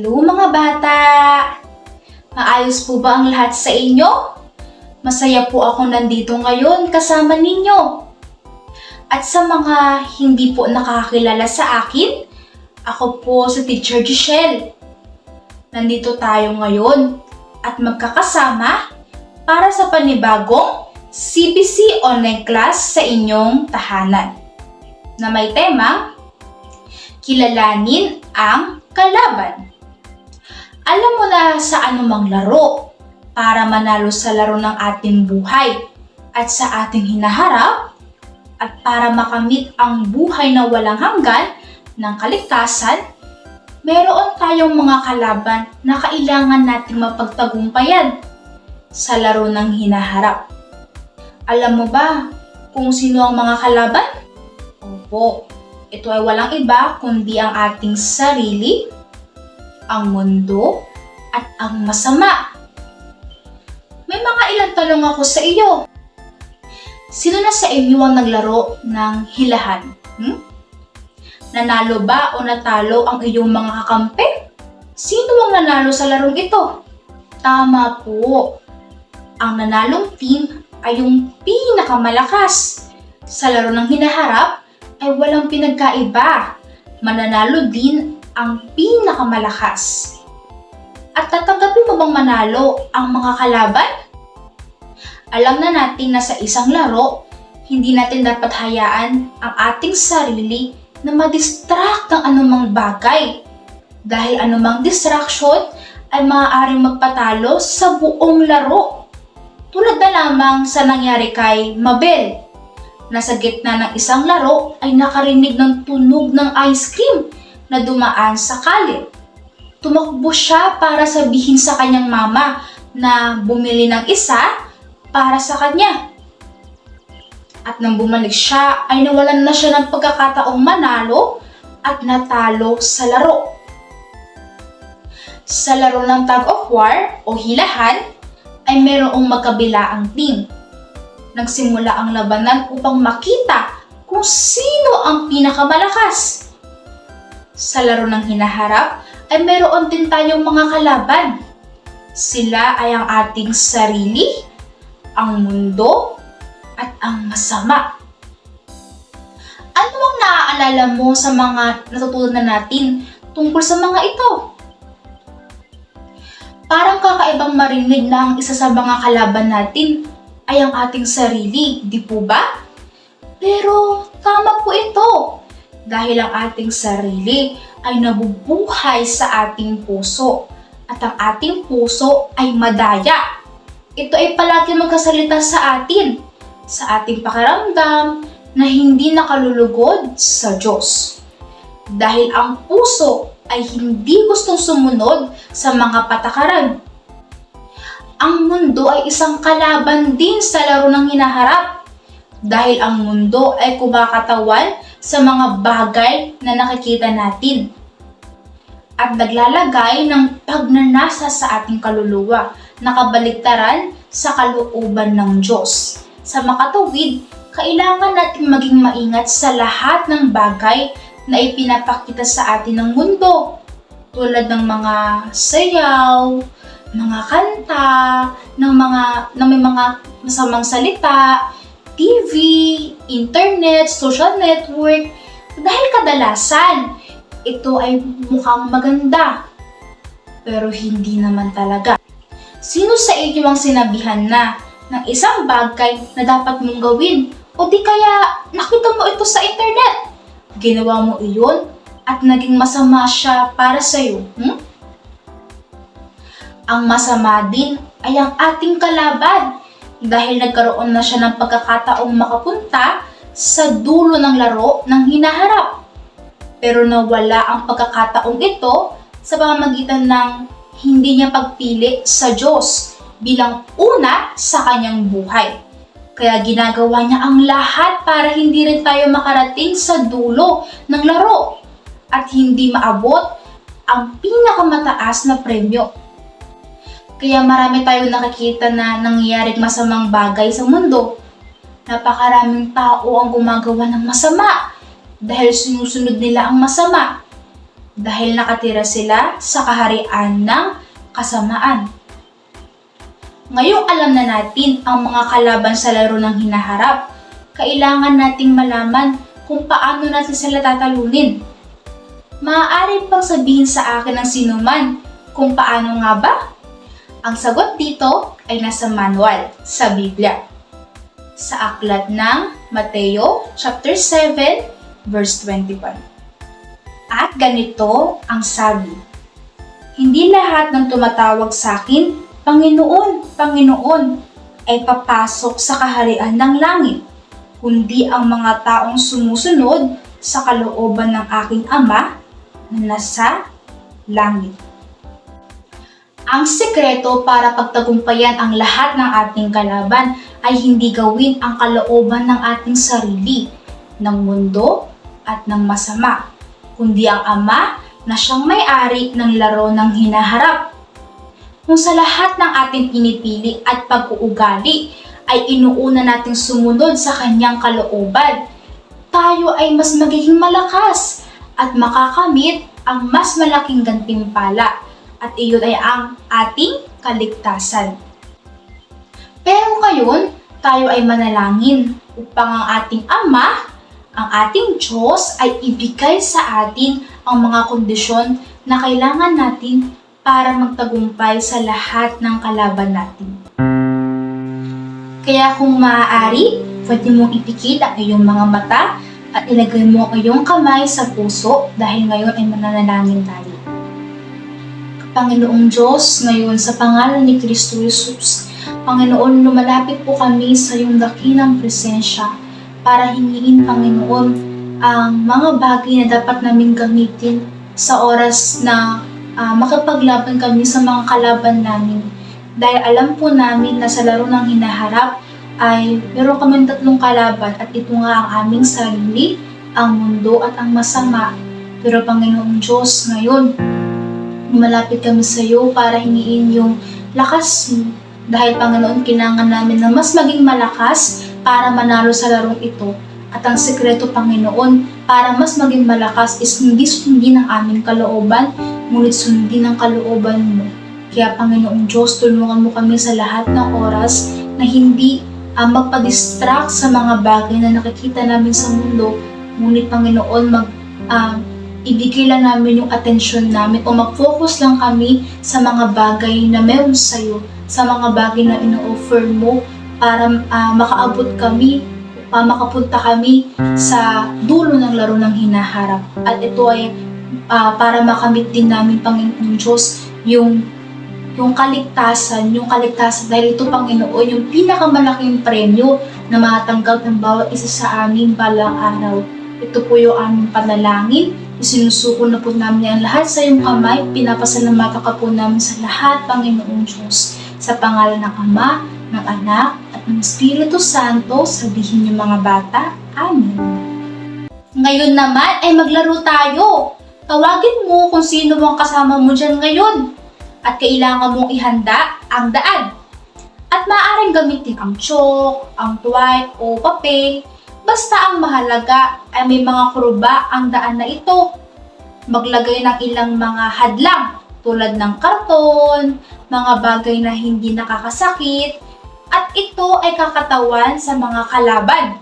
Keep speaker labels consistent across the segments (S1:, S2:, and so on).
S1: Hello mga bata! Maayos po ba ang lahat sa inyo? Masaya po ako nandito ngayon kasama ninyo. At sa mga hindi po nakakilala sa akin, ako po si Teacher Giselle. Nandito tayo ngayon at magkakasama para sa panibagong CBC online class sa inyong tahanan na may tema Kilalanin ang kalaban. Alam mo na sa anumang laro para manalo sa laro ng ating buhay at sa ating hinaharap at para makamit ang buhay na walang hanggan ng kaligtasan, meron tayong mga kalaban na kailangan nating mapagtagumpayan sa laro ng hinaharap. Alam mo ba kung sino ang mga kalaban? Opo, ito ay walang iba kundi ang ating sarili, ang mundo, at ang masama. May mga ilang tanong ako sa iyo. Sino na sa inyo ang naglaro ng hilahan? Hmm? Nanalo ba o natalo ang iyong mga kakampi? Sino ang nanalo sa larong ito? Tama po. Ang nanalong team ay yung pinakamalakas. Sa laro ng hinaharap ay walang pinagkaiba. Mananalo din ang pinakamalakas. At tatanggapin mo bang manalo ang mga kalaban? Alam na natin na sa isang laro, hindi natin dapat hayaan ang ating sarili na madistract ng anumang bagay. Dahil anumang distraction ay maaaring magpatalo sa buong laro. Tulad na lamang sa nangyari kay Mabel Nasa gitna ng isang laro ay nakarinig ng tunog ng ice cream na dumaan sa kalye. Tumakbo siya para sabihin sa kanyang mama na bumili ng isa para sa kanya. At nang bumalik siya ay nawalan na siya ng pagkakataong manalo at natalo sa laro. Sa laro ng tag of war o hilahan ay mayroong magkabilaang team nagsimula ang labanan upang makita kung sino ang pinakamalakas. Sa laro ng hinaharap ay meron din tayong mga kalaban. Sila ay ang ating sarili, ang mundo, at ang masama. Ano ang naaalala mo sa mga natutunan natin tungkol sa mga ito? Parang kakaibang marinig na ang isa sa mga kalaban natin ay ang ating sarili, di po ba? Pero tama po ito dahil ang ating sarili ay nabubuhay sa ating puso at ang ating puso ay madaya. Ito ay palagi magkasalita sa atin, sa ating pakiramdam na hindi nakalulugod sa Diyos. Dahil ang puso ay hindi gustong sumunod sa mga patakaran ang mundo ay isang kalaban din sa laro ng hinaharap. Dahil ang mundo ay kumakatawan sa mga bagay na nakikita natin. At naglalagay ng pagnanasa sa ating kaluluwa na kabaliktaran sa kalooban ng Diyos. Sa makatawid, kailangan natin maging maingat sa lahat ng bagay na ipinapakita sa atin ng mundo. Tulad ng mga sayaw, mga kanta, ng mga, ng may mga masamang salita, TV, internet, social network, dahil kadalasan, ito ay mukhang maganda. Pero hindi naman talaga. Sino sa inyo ang sinabihan na ng isang bagay na dapat mong gawin? O di kaya nakita mo ito sa internet? Ginawa mo iyon at naging masama siya para sa'yo. Hmm? Ang masama din ay ang ating kalaban dahil nagkaroon na siya ng pagkakataong makapunta sa dulo ng laro ng hinaharap. Pero nawala ang pagkakataong ito sa pamamagitan ng hindi niya pagpili sa Diyos bilang una sa kanyang buhay. Kaya ginagawa niya ang lahat para hindi rin tayo makarating sa dulo ng laro at hindi maabot ang pinakamataas na premyo kaya marami tayong nakikita na nangyayaring masamang bagay sa mundo. Napakaraming tao ang gumagawa ng masama dahil sinusunod nila ang masama. dahil nakatira sila sa kaharian ng kasamaan. Ngayong alam na natin ang mga kalaban sa laro ng hinaharap, kailangan nating malaman kung paano natin sila tatalunin. Maaari pang sabihin sa akin ng sinuman kung paano nga ba? Ang sagot dito ay nasa manual sa Biblia. Sa aklat ng Mateo chapter 7 verse 21. At ganito ang sabi, Hindi lahat ng tumatawag sa akin, Panginoon, Panginoon, ay papasok sa kaharian ng langit, kundi ang mga taong sumusunod sa kalooban ng aking Ama na nasa langit. Ang sekreto para pagtagumpayan ang lahat ng ating kalaban ay hindi gawin ang kalooban ng ating sarili, ng mundo at ng masama, kundi ang Ama na siyang may-ari ng laro ng hinaharap. Kung sa lahat ng ating pinipili at pag-uugali ay inuuna nating sumunod sa kanyang kalooban, tayo ay mas magiging malakas at makakamit ang mas malaking gantimpala at iyon ay ang ating kaligtasan. Pero ngayon, tayo ay manalangin upang ang ating Ama, ang ating Diyos ay ibigay sa atin ang mga kondisyon na kailangan natin para magtagumpay sa lahat ng kalaban natin. Kaya kung maaari, pwede mong ipikit ang iyong mga mata at ilagay mo ang iyong kamay sa puso dahil ngayon ay mananalangin tayo. Panginoong Diyos, ngayon sa pangalan ni Kristo Jesus, Panginoon, lumalapit po kami sa iyong dakilang presensya para hingiin, Panginoon, ang mga bagay na dapat naming gamitin sa oras na ah, makapaglaban kami sa mga kalaban namin. Dahil alam po namin na sa laro ng hinaharap ay meron kami tatlong kalaban at ito nga ang aming sarili, ang mundo at ang masama. Pero Panginoong Diyos, ngayon, lumalapit kami sa iyo para hingiin yung lakas mo. Dahil Panginoon, kailangan namin na mas maging malakas para manalo sa larong ito. At ang sekreto, Panginoon, para mas maging malakas is hindi sundin ang aming kalooban, ngunit sundin ang kalooban mo. Kaya Panginoong Diyos, tulungan mo kami sa lahat ng oras na hindi uh, magpa-distract sa mga bagay na nakikita namin sa mundo. Ngunit Panginoon, mag, ah, ibigay lang namin yung atensyon namin o mag-focus lang kami sa mga bagay na meron sa'yo, sa mga bagay na ino-offer mo para ah, makaabot kami, para makapunta kami sa dulo ng laro ng hinaharap. At ito ay ah, para makamit din namin, Panginoong Diyos, yung yung kaligtasan, yung kaligtasan dahil ito Panginoon, yung pinakamalaking premyo na matanggap ng bawat isa sa amin balang araw. Ito po yung aming panalangin Isinusuko na po namin ang lahat sa iyong kamay. Pinapasalamatan ka po namin sa lahat, Panginoong Diyos. Sa pangalan ng Ama, ng Anak, at ng Espiritu Santo, sabihin niyo mga bata. Amen. Ngayon naman ay maglaro tayo. Tawagin mo kung sino ang kasama mo dyan ngayon. At kailangan mong ihanda ang daan. At maaaring gamitin ang chalk, ang twine o papel Basta ang mahalaga ay may mga kuruba ang daan na ito. Maglagay ng ilang mga hadlang tulad ng karton, mga bagay na hindi nakakasakit, at ito ay kakatawan sa mga kalaban.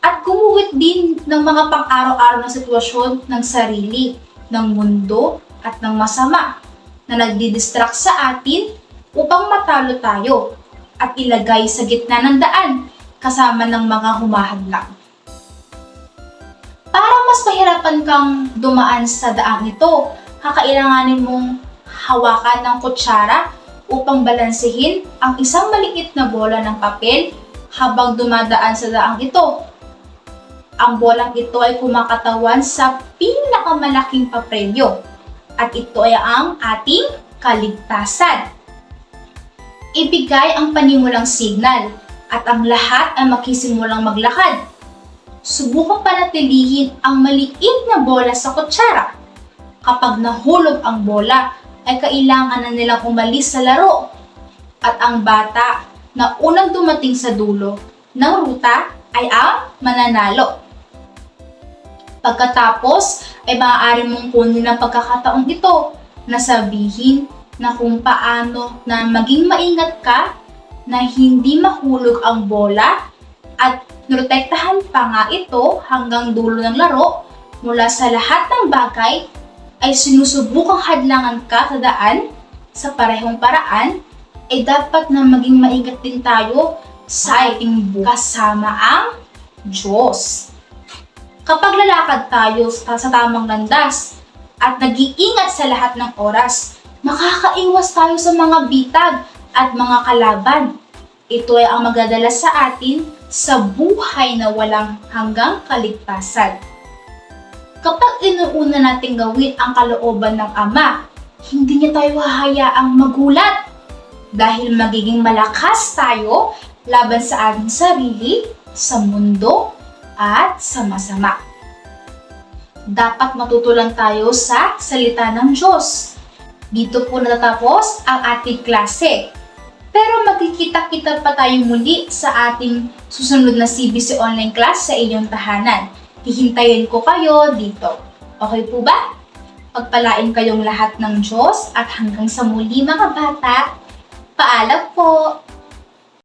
S1: At gumuhit din ng mga pang-araw-araw na sitwasyon ng sarili, ng mundo, at ng masama na nagdidistract sa atin upang matalo tayo at ilagay sa gitna ng daan kasama ng mga humahadlang. Para mas mahirapan kang dumaan sa daang ito, kakailanganin mong hawakan ng kutsara upang balansehin ang isang maliit na bola ng papel habang dumadaan sa daang ito. Ang bolang ito ay kumakatawan sa pinakamalaking papremyo at ito ay ang ating kaligtasan. Ibigay ang panimulang signal at ang lahat ay makisimulang maglakad. Subukang panatilihin ang maliit na bola sa kutsara. Kapag nahulog ang bola, ay kailangan na nilang umalis sa laro. At ang bata na unang dumating sa dulo ng ruta ay ang mananalo. Pagkatapos ay maaari mong kunin ng pagkakataong ito na sabihin na kung paano na maging maingat ka na hindi mahulog ang bola at protektahan pa nga ito hanggang dulo ng laro mula sa lahat ng bagay ay sinusubukang hadlangan ka sa daan sa parehong paraan ay dapat na maging maingat din tayo sa ating kasama ang Diyos. Kapag lalakad tayo sa tamang landas at nag-iingat sa lahat ng oras, makakaiwas tayo sa mga bitag at mga kalaban. Ito ay ang magdadala sa atin sa buhay na walang hanggang kaligtasan. Kapag inuuna natin gawin ang kalooban ng Ama, hindi niya tayo hahayaang magulat dahil magiging malakas tayo laban sa ating sarili, sa mundo, at sa masama. Dapat matutulang tayo sa salita ng Diyos. Dito po natatapos ang ating klase. Pero magkikita-kita pa tayo muli sa ating susunod na CBC online class sa inyong tahanan. Hihintayin ko kayo dito. Okay po ba? Pagpalain kayong lahat ng Diyos at hanggang sa muli mga bata. Paalam po!